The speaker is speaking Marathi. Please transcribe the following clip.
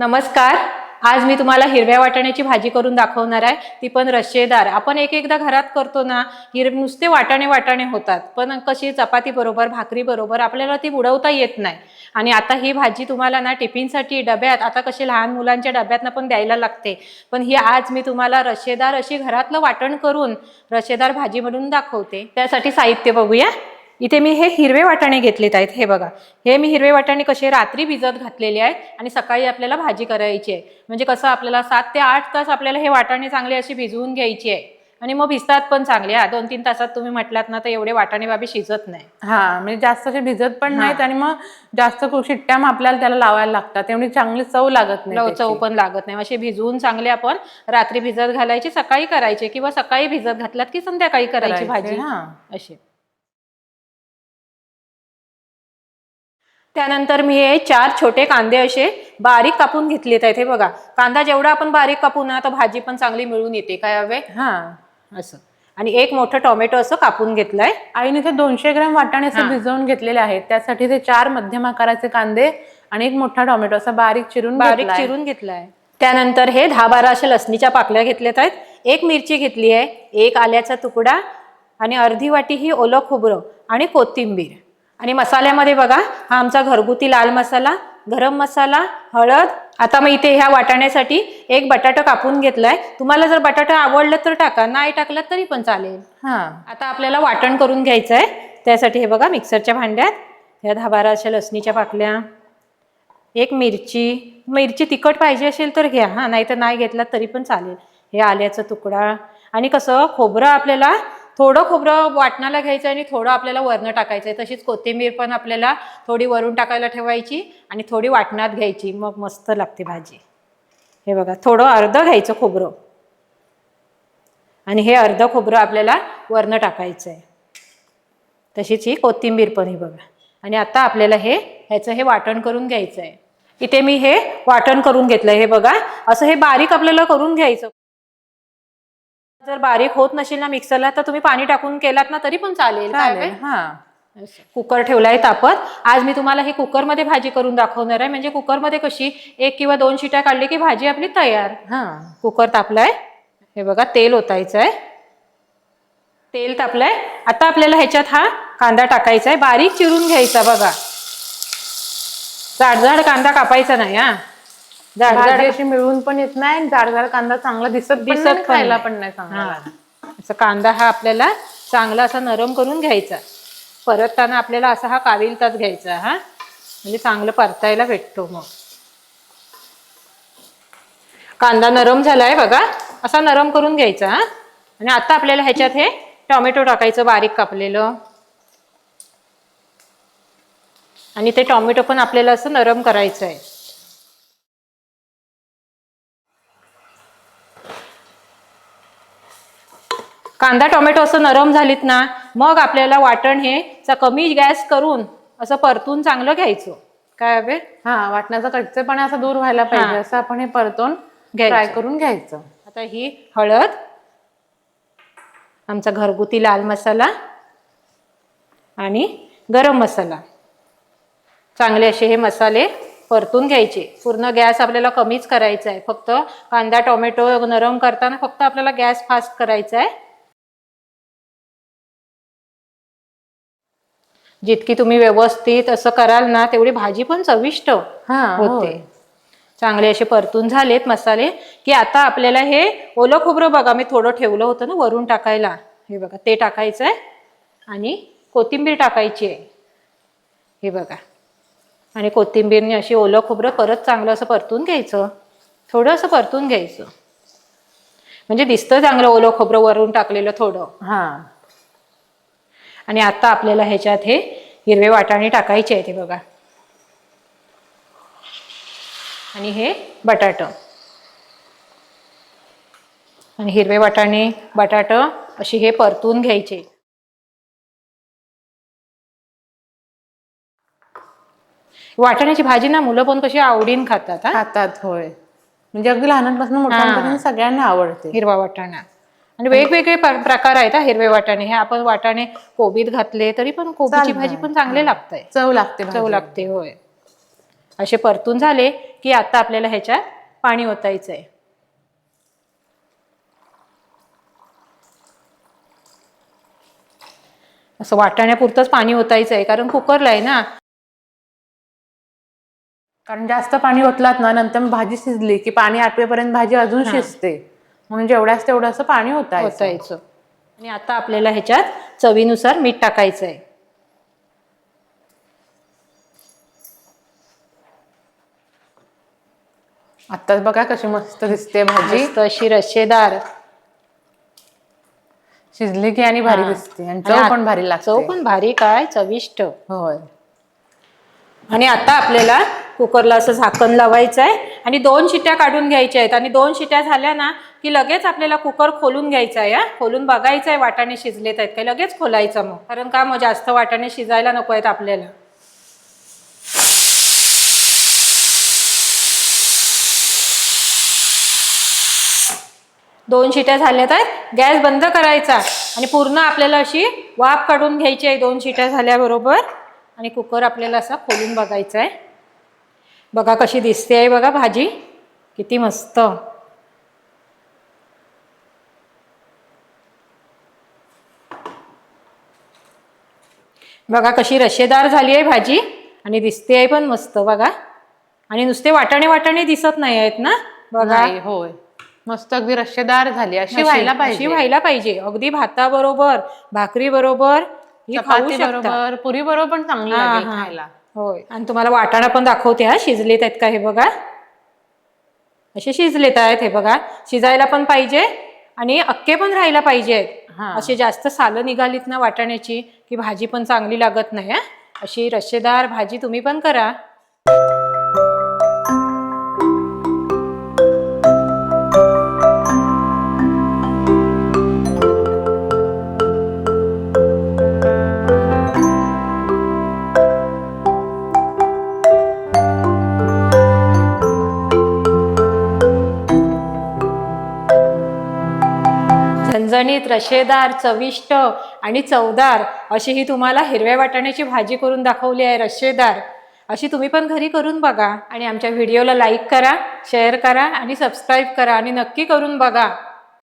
नमस्कार. आज मी तुम्हाला हिरव्या वाटाण्याची भाजी करून दाखवणार आहे. ती पण रश्शेदार. आपण एक एकदा घरात करतो ना हिर नुसते वाटाणे वाटाणे होतात. पण कशी चपाती बरोबर भाकरी बरोबर आपल्याला ती बुडवता येत नाही. आणि आता ही भाजी तुम्हाला ना टिफिनसाठी डब्यात आता कशी लहान मुलांच्या डब्यातनं पण द्यायला लागते. पण ही आज मी तुम्हाला रश्शेदार अशी घरातलं वाटण करून रश्शेदार भाजी म्हणून दाखवते. त्यासाठी साहित्य बघूया. इथे मी हे हिरवे वाटाणे घेतलेत आहेत हे बघा. हे मी हिरवे वाटाणे कसे रात्री भिजत घातलेले आहेत आणि सकाळी आपल्याला भाजी करायची आहे. म्हणजे कसं आपल्याला सात ते आठ तास आपल्याला हे वाटाणे चांगले अशी भिजवून घ्यायची आहे. आणि मग भिजतात पण चांगले. हा दोन तीन तासात तुम्ही म्हटलात ना तर एवढे वाटाणे बाबी शिजत नाही. हा म्हणजे जास्त असे भिजत पण. नाहीत आणि मग जास्त शिट्ट्या मग आपल्याला त्याला लावायला लागतात. त्यामुळे चांगली चव लागत नाही. चव पण लागत नाही. असे भिजवून चांगले आपण रात्री भिजत घालायचे सकाळी करायचे किंवा सकाळी भिजत घातलात की संध्याकाळी करायची करायचे, भाजी. हा. अशी त्यानंतर मी हे चार छोटे कांदे असे बारीक कापून घेतलेत आहेत हे बघा. कांदा जेवढा आपण बारीक कापू ना तर भाजी पण चांगली मिळून येते. काय हवे? हा असं. आणि एक मोठं टोमॅटो असं कापून घेतलंय. आईने ते दोनशे ग्रॅम वाटाणे असे. भिजवून घेतलेले आहेत. त्यासाठी ते चार मध्यम आकाराचे कांदे आणि एक मोठा टोमॅटो असा बारीक चिरून बारीक. चिरून घेतलाय. त्यानंतर हे दहा बारा अशा लसणीच्या पाकल्या घेतल्यात आहेत. एक मिरची घेतली आहे एक आल्याचा तुकडा आणि अर्धी वाटी ही ओलं खोबरं आणि कोथिंबीर. आणि मसाल्यामध्ये बघा हा आमचा घरगुती लाल मसाला गरम मसाला हळद. आता मग इथे ह्या वाटाण्यासाठी एक बटाटा कापून घेतलाय. तुम्हाला जर बटाटा आवडलं तर टाका नाही टाकलं तरी पण चालेल. हा. आता आपल्याला वाटण करून घ्यायचं आहे त्यासाठी हे बघा मिक्सरच्या भांड्यात ह्या दहा बारा अशा लसणीच्या पाकल्या एक मिरची. मिरची तिखट पाहिजे असेल तर घ्या. हां नाही तर नाही घेतला तरी पण चालेल. हे आल्याचा तुकडा. आणि कसं खोबरं आपल्याला थोडं खोबरं वाटणाला घ्यायचं आणि थोडं आपल्याला वरनं टाकायचं आहे तशीच कोथिंबीर पण आपल्याला थोडी वरून टाकायला ठेवायची आणि थोडी वाटणात घ्यायची. मग मस्त लागते भाजी. हे बघा थोडं अर्धं घ्यायचं खोबरं. आणि हे अर्धं खोबरं आपल्याला वरनं टाकायचं आहे तशीच ही कोथिंबीर पण ही बघा. आणि आता आपल्याला हे ह्याचं हे वाटण करून घ्यायचं आहे इथे मी हे वाटण करून घेतलं हे बघा असं हे बारीक आपल्याला करून घ्यायचं. जर बारीक होत नसेल ना मिक्सरला तर तुम्ही पाणी टाकून केलात ना तरी पण चालेल. काय चालेल? हा. कुकर ठेवलाय तापत. आज मी तुम्हाला ही कुकरमध्ये भाजी करून दाखवणार आहे. म्हणजे कुकरमध्ये कशी एक किंवा दोन शिट्या काढली की भाजी आपली तयार. हा. कुकर तापलाय. हे बघा तेल ओतायचं आहे तेल तापलंय. आता आपल्याला ह्याच्यात हा कांदा टाकायचा आहे बारीक चिरून घ्यायचा बघा. जाडजाड कांदा कापायचा नाही हा. जाडजाड अशी मिळून पण येत नाही जाड जाड कांदा चांगला दिसत दिसत खायला. पण नाही चांगला असं कांदा हा आपल्याला चांगला असा नरम करून घ्यायचा. परतताना आपल्याला असा हा काविलताच घ्यायचा हा. म्हणजे चांगलं परतायला भेटतो मग. कांदा नरम झालाय बघा. असा नरम करून घ्यायचा हा. आणि आता आपल्याला ह्याच्यात हे टोमॅटो टाकायचं बारीक कापलेलं. आणि ते टोमॅटो पण आपल्याला असं नरम करायचं आहे कांदा टोमॅटो असं नरम झालीत ना मग आपल्याला वाटण हे चा कमी गॅस करून असं परतून चांगलं घ्यायचं. काय हवे हा वाटण्याचा कच्चेपणा असा दूर व्हायला पाहिजे. असं आपण हे परतून. फ्राय करून घ्यायचं. आता ही हळद आमचा घरगुती लाल मसाला आणि गरम मसाला. चांगले असे हे मसाले परतून घ्यायचे. पूर्ण गॅस आपल्याला कमीच करायचा आहे. फक्त कांदा टोमॅटो नरम करताना फक्त आपल्याला गॅस फास्ट करायचा आहे. जितकी तुम्ही व्यवस्थित असं कराल ना तेवढी भाजी पण चविष्ट हा होते. चांगले असे परतून झालेत मसाले की आता आपल्याला हे ओलं खोबरं बघा मी थोडं ठेवलं होतं ना वरून टाकायला. हे बघा ते टाकायचं आहे आणि कोथिंबीर टाकायची आहे. हे बघा. आणि कोथिंबीरने अशी ओलं खोबरं परत चांगलं असं परतून घ्यायचं. थोडं असं परतून घ्यायचं. म्हणजे दिसतं चांगलं ओलं खोबरं वरून टाकलेलं थोडं. हा. आणि आता आपल्याला ह्याच्यात हे हिरवे वाटाणे टाकायचे आहेत हे बघा. आणि हे बटाट. आणि हिरवे वाटाणे बटाट अशी हे परतून घ्यायचे. वाटाण्याची भाजी ना मुलं पण कशी आवडीन खातात हा? खातात होय. म्हणजे अगदी लहानांपासून मोठ्यांपर्यंत सगळ्यांना आवडते. हिरवा वाटाणा. आणि वेगवेगळे प्र- प्रकार आहेत हा हिरवे वाटाणे. हे आपण वाटाणे कोबीत घातले तरी पण कोबीची. भाजी पण चांगले लागतंय चव लागते चव भाजीला. लागते होय. असे परतून झाले की आता आपल्याला ह्याच्यात पाणी ओतायचं आहे असं वाटाण्यापुरतंच पाणी ओतायचं आहे कारण कुकरला आहे ना. कारण जास्त पाणी ओतलात ना नंतर मग भाजी शिजली की पाणी आटवेपर्यंत भाजी अजून शिजते. म्हणून जेवढ्याच तेवढं असं पाणी होतं ओतायचं. आणि आता आपल्याला ह्याच्यात चवीनुसार मीठ टाकायचं आहे आताच बघा कशी मस्त दिसते भाजी. मस्त अशी रश्शेदार शिजली की आणि भारी हा. दिसते. आणि चव पण भारी लागते. चव पण भारी काय? चविष्ट. होय. आणि आता आपल्याला कुकरला असं झाकण लावायचं आहे आणि दोन शिट्ट्या काढून घ्यायच्या आहेत. आणि दोन शिट्ट्या झाल्या ना की लगेच आपल्याला कुकर खोलून घ्यायचा आहे खोलून बघायचं आहे वाटाणे शिजलेत आहेत काही लगेच खोलायचं मग. कारण का मग जास्त वाटाणे शिजायला नको आहेत आपल्याला. दोन शिट्या झाल्यात आहेत. गॅस बंद करायचा. आणि पूर्ण आपल्याला अशी वाफ काढून घ्यायची आहे दोन शिट्या झाल्याबरोबर. आणि कुकर आपल्याला असा खोलून बघायचा आहे बघा कशी दिसते आहे बघा भाजी. किती मस्त. बघा कशी रशेदार झाली आहे भाजी. आणि दिसते आहे पण मस्त बघा. आणि नुसते वाटाणे वाटाणे दिसत नाही आहेत ना? बघा. नाही होय. मस्त अगदी रश्शेदार झाली. अशी व्हायला अशी पाहिजे. व्हायला पाहिजे. अगदी भाताबरोबर भाकरी बरोबर ही खाऊ चपाती शकता. बरोबर पुरी बरोबर पण चांगली हा, लागेल हा. खायला. होय. आणि तुम्हाला वाटाणा पण दाखवते हा. शिजलेत आहेत का हे बघा. असे शिजलेत आहेत हे बघा. शिजायला पण पाहिजे आणि अक्के पण राहायला पाहिजेत हा. अशी जास्त सालं निघालीत ना वाटाण्याची की भाजी पण चांगली लागत नाही अशी रश्शेदार भाजी तुम्ही पण करा. झणझणीत रशेदार चविष्ट आणि चवदार अशी ही तुम्हाला हिरव्या वाटाण्याची भाजी करून दाखवली आहे रशेदार. अशी तुम्ही पण घरी करून बघा आणि आमच्या व्हिडिओला लाईक करा शेअर करा आणि सबस्क्राईब करा आणि नक्की करून बघा.